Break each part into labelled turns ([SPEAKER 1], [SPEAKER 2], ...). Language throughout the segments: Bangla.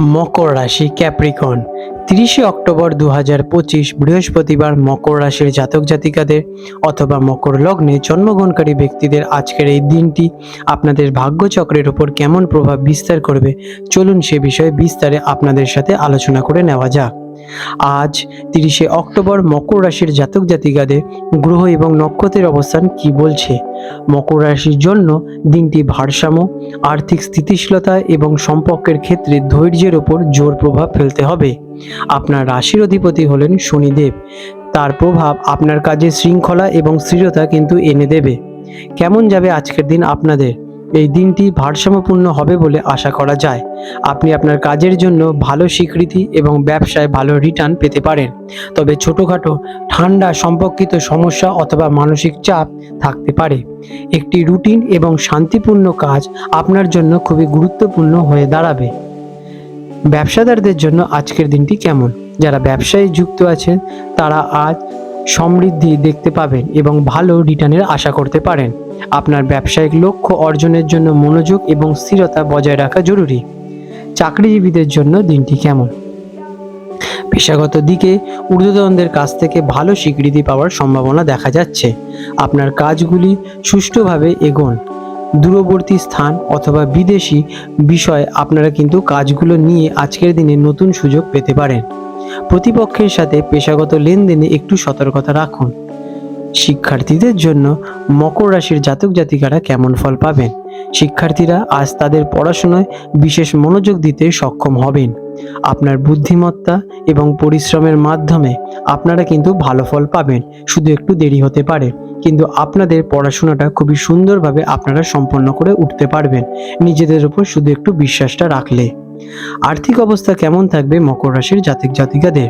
[SPEAKER 1] মকর রাশি ক্যাপ্রিকন। তিরিশে অক্টোবর দু হাজার পঁচিশ বৃহস্পতিবার মকর রাশির জাতক জাতিকাদের অথবা মকর লগ্নে জন্মগ্রহণকারী ব্যক্তিদের আজকের এই দিনটি আপনাদের ভাগ্যচক্রের উপর কেমন প্রভাব বিস্তার করবে, চলুন সে বিষয়ে বিস্তারে আপনাদের সাথে আলোচনা করে নেওয়া যাক। আজ তিরিশে অক্টোবর মকর রাশির জাতক জাতিকাদের গ্রহ এবং নক্ষত্রের অবস্থান কি বলছে? মকর রাশির জন্য দিনটি ভারসাম্য, আর্থিক স্থিতিশীলতা এবং সম্পর্কের ক্ষেত্রে ধৈর্যের ওপর জোর প্রভাব ফেলতে হবে। আপনার রাশির অধিপতি হলেন শনিদেব। তার প্রভাব আপনার কাজে শৃঙ্খলা এবং স্থিরতা কিন্তু এনে দেবে। কেমন যাবে আজকের দিন আপনাদের? এই দিনটি ভারসাম্যপূর্ণ হবে বলে আশা করা যায়। আপনি আপনার কাজের জন্য ভালো স্বীকৃতি এবং ব্যবসায় ভালো রিটার্ন পেতে পারেন। তবে ছোটোখাটো, ঠান্ডা সম্পর্কিত সমস্যা অথবা মানসিক চাপ থাকতে পারে। একটি রুটিন এবং শান্তিপূর্ণ কাজ আপনার জন্য খুবই গুরুত্বপূর্ণ হয়ে দাঁড়াবে। ব্যবসাদারদের জন্য আজকের দিনটি কেমন? যারা ব্যবসায় যুক্ত আছেন, তারা আজ সমৃদ্ধি দেখতে পাবেন এবং ভালো রিটার্নের আশা করতে পারেন। আপনার ব্যবসায়িক লক্ষ্য অর্জনের জন্য মনোযোগ এবং স্থিরতা বজায় রাখা জরুরি। চাকরিজীবীদের জন্য দিনটি কেমন? পেশাগত দিকে ঊর্ধ্বতনদের কাছ থেকে ভালো স্বীকৃতি পাওয়ার সম্ভাবনা দেখা যাচ্ছে। আপনার কাজগুলি সুষ্ঠুভাবে এগোন। দূরবর্তী স্থান অথবা বিদেশি বিষয় আপনারা কিন্তু কাজগুলো নিয়ে আজকের দিনে নতুন সুযোগ পেতে পারেন। প্রতিপক্ষের সাথে পেশাগত লেনদেনে একটু সতর্কতা রাখুন। শিক্ষার্থীদের জন্য মকর রাশির জাতক জাতিকারা কেমন ফল পাবেন? শিক্ষার্থীরা আজ তাদের পড়াশোনায় বিশেষ মনোযোগ দিতে সক্ষম হবেন। আপনার বুদ্ধিমত্তা এবং পরিশ্রমের মাধ্যমে আপনারা কিন্তু ভালো ফল পাবেন। শুধু একটু দেরি হতে পারে, কিন্তু আপনাদের পড়াশোনাটা খুবই সুন্দরভাবে আপনারা সম্পন্ন করে উঠতে পারবেন। নিজেদের উপর শুধু একটু বিশ্বাসটা রাখলে। আর্থিক অবস্থা কেমন থাকবে মকর রাশির জাতক জাতিকাদের?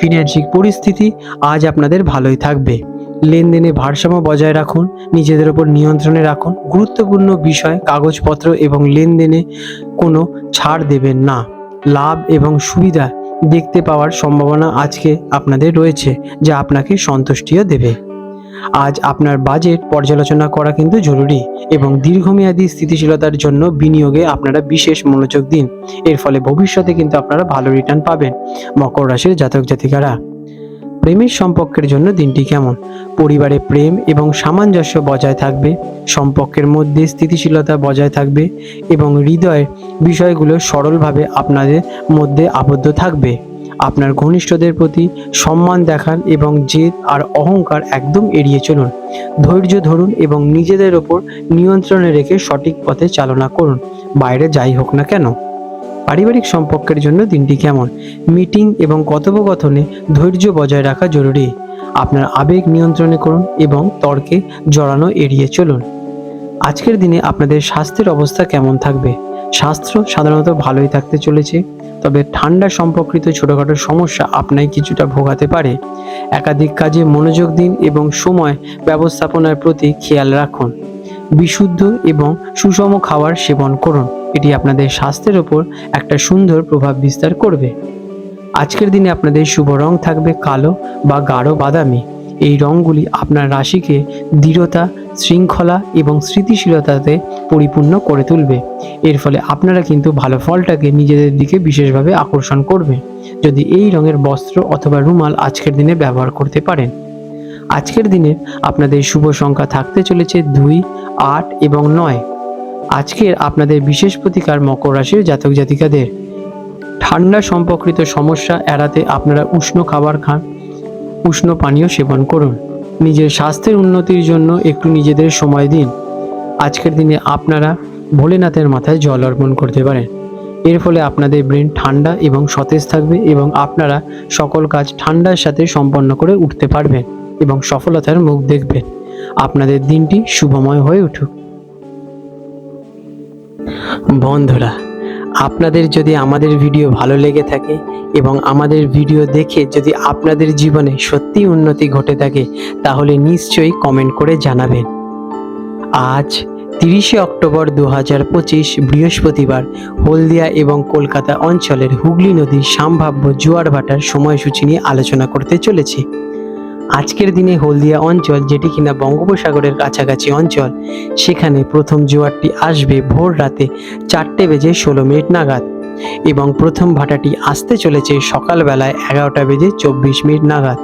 [SPEAKER 1] ফিনান্সিক পরিস্থিতি আজ আপনাদের ভালোই থাকবে। লেনদেনে ভারসাম্য বজায় রাখুন, নিজেদের ওপর নিয়ন্ত্রণে রাখুন। গুরুত্বপূর্ণ বিষয় কাগজপত্র এবং লেনদেনে কোনো ছাড় দেবেন না। লাভ এবং সুবিধা দেখতে পাওয়ার সম্ভাবনা আজকে আপনাদের রয়েছে, যা আপনাকে সন্তুষ্টিও দেবে। আজ আপনার বাজেট পর্যালোচনা করা কিন্তু জরুরি এবং দীর্ঘমেয়াদী স্থিতিশীলতার জন্য বিনিয়োগে আপনারা বিশেষ মনোযোগ দিন। এর ফলে ভবিষ্যতে কিন্তু আপনারা ভালো রিটার্ন পাবেন মকর রাশির জাতক জাতিকারা প্রেমের সম্পর্কের জন্য দিনটি কেমন? পরিবারে প্রেম এবং সামঞ্জস্য বজায় থাকবে, সম্পর্কের মধ্যে স্থিতিশীলতা বজায় থাকবে এবং হৃদয়ের বিষয়গুলো সরলভাবে আপনাদের মধ্যে আবদ্ধ থাকবে। আপনার ঘনিষ্ঠদের প্রতি সম্মান দেখান এবং জেদ আর অহংকার একদম এড়িয়ে চলুন। ধৈর্য ধরুন এবং নিজেদের ওপর নিয়ন্ত্রণে রেখে সঠিক পথে চালনা করুন। বাইরে যাই হোক না কেন। পারিবারিক সম্পর্কের জন্য দিনটি কেমন? মিটিং এবং কথোপকথনে ধৈর্য বজায় রাখা জরুরি। আপনার আবেগ নিয়ন্ত্রণে করুন এবং তর্কে জড়ানো এড়িয়ে চলুন। আজকের দিনে আপনাদের স্বাস্থ্যের অবস্থা কেমন থাকবে? স্বাস্থ্য সাধারণত ভালোই থাকতে চলেছে, তবে ঠান্ডা সম্পর্কিত ছোটোখাটো সমস্যা আপনাকে কিছুটা ভোগাতে পারে। একাধিক কাজে মনোযোগ দিন এবং সময় ব্যবস্থাপনার প্রতি খেয়াল রাখুন। বিশুদ্ধ এবং সুষম খাবার সেবন করুন। এটি আপনাদের স্বাস্থ্যের ওপর একটা সুন্দর প্রভাব বিস্তার করবে। আজকের দিনে আপনাদের শুভ রং থাকবে কালো বা গাঢ় বাদামি। এই রঙগুলি আপনার রাশিকে দৃঢ়তা, শৃঙ্খলা এবং স্মৃতিশীলতাতে পরিপূর্ণ করে তুলবে। এর ফলে আপনারা কিন্তু ভালো ফলটাকে নিজেদের দিকে বিশেষভাবে আকর্ষণ করবে। যদি এই রঙের বস্ত্র অথবা রুমাল আজকের দিনে ব্যবহার করতে পারেন আজকের দিনে আপনাদের শুভ সংখ্যা থাকতে চলেছে দুই, আট এবং নয়। আজকের আপনাদের বিশেষ প্রতিকার মকর রাশির জাতক জাতিকাদের। ঠান্ডা সম্পর্কিত সমস্যা এড়াতে আপনারা উষ্ণ খাবার খান, উষ্ণ পানীয় সেবন করুন। নিজের স্বাস্থ্যের উন্নতির জন্য একটু নিজেদের সময় দিন। আজকের দিনে আপনারা ভোলেনাথের মাথায় জল অর্পণ করতে পারেন। এর ফলে আপনাদের ব্রেন ঠান্ডা এবং সতেজ থাকবে এবং আপনারা সকল কাজ ঠান্ডার সাথে সম্পন্ন করে উঠতে পারবেন। এবং সফলতার মুখ দেখবেন আপনাদের দিনটি শুভময় হয়ে উঠুক। বন্ধুরা, আপনাদের যদি আমাদের ভিডিও ভালো লেগে থাকে এবং আমাদের ভিডিও দেখে যদি আপনাদের জীবনে সত্যি উন্নতি ঘটে থাকে, তাহলে নিশ্চয়ই কমেন্ট করে জানাবেন। আজ তিরিশে অক্টোবর দু হাজার পঁচিশ, বৃহস্পতিবার, হলদিয়া এবং কলকাতা অঞ্চলের হুগলি নদীর সম্ভাব্য জোয়ার ভাটার সময়সূচি নিয়ে আলোচনা করতে চলেছি। আজকের দিনে হলদিয়া অঞ্চল, যেটি কিনা বঙ্গোপসাগরের কাছাকাছি অঞ্চল, সেখানে প্রথম জোয়ারটি আসবে ভোর রাতে চারটে বেজে ষোলো মিনিট নাগাদ এবং প্রথম ভাটাটি আসতে চলেছে সকালবেলায় এগারোটা বেজে চব্বিশ মিনিট নাগাদ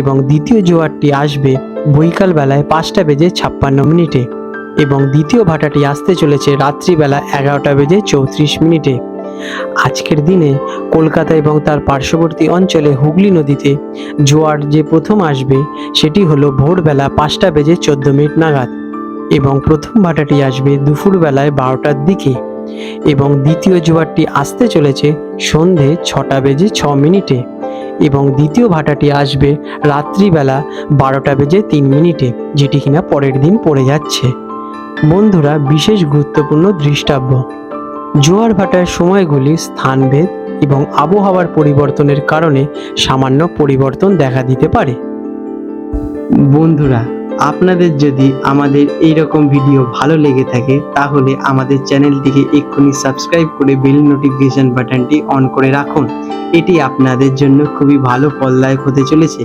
[SPEAKER 1] এবং দ্বিতীয় জোয়ারটি আসবে বৈকাল বেলায় পাঁচটা বেজে ছাপ্পান্ন মিনিটে এবং দ্বিতীয় ভাটাটি আসতে চলেছে রাত্রিবেলা এগারোটা বেজে চৌত্রিশ মিনিটে। আজকের দিনে কলকাতা এবং তার পার্শ্ববর্তী অঞ্চলে হুগলি নদীতে জোয়ার যে প্রথম আসবে, সেটি হলো ভোরবেলা পাঁচটা বেজে চোদ্দ মিনিট নাগাদ এবং প্রথম ভাটাটি আসবে দুপুরবেলায় বারোটার দিকে এবং দ্বিতীয় জোয়ারটি আসতে চলেছে সন্ধে ছটা বেজে ছ মিনিটে এবং দ্বিতীয় ভাটাটি আসবে রাত্রিবেলা বারোটা বেজে তিন মিনিটে, যেটি কিনা পরের দিন পড়ে যাচ্ছে। বন্ধুরা, বিশেষ গুরুত্বপূর্ণ দৃষ্টাব্য। জোয়ার ভাটার সময়গুলি স্থানভেদ এবং আবহাওয়ার পরিবর্তনের কারণে সামান্য পরিবর্তন দেখা দিতে পারে। বন্ধুরা, আপনাদের যদি আমাদের এই রকম ভিডিও ভালো লেগে থাকে, তাহলে আমাদের চ্যানেলটিকে এক্ষুনি সাবস্ক্রাইব করে বেল নোটিফিকেশন বাটনটি অন করে রাখুন। এটি আপনাদের জন্য খুবই ভালো ফলদায়ক হতে চলেছে।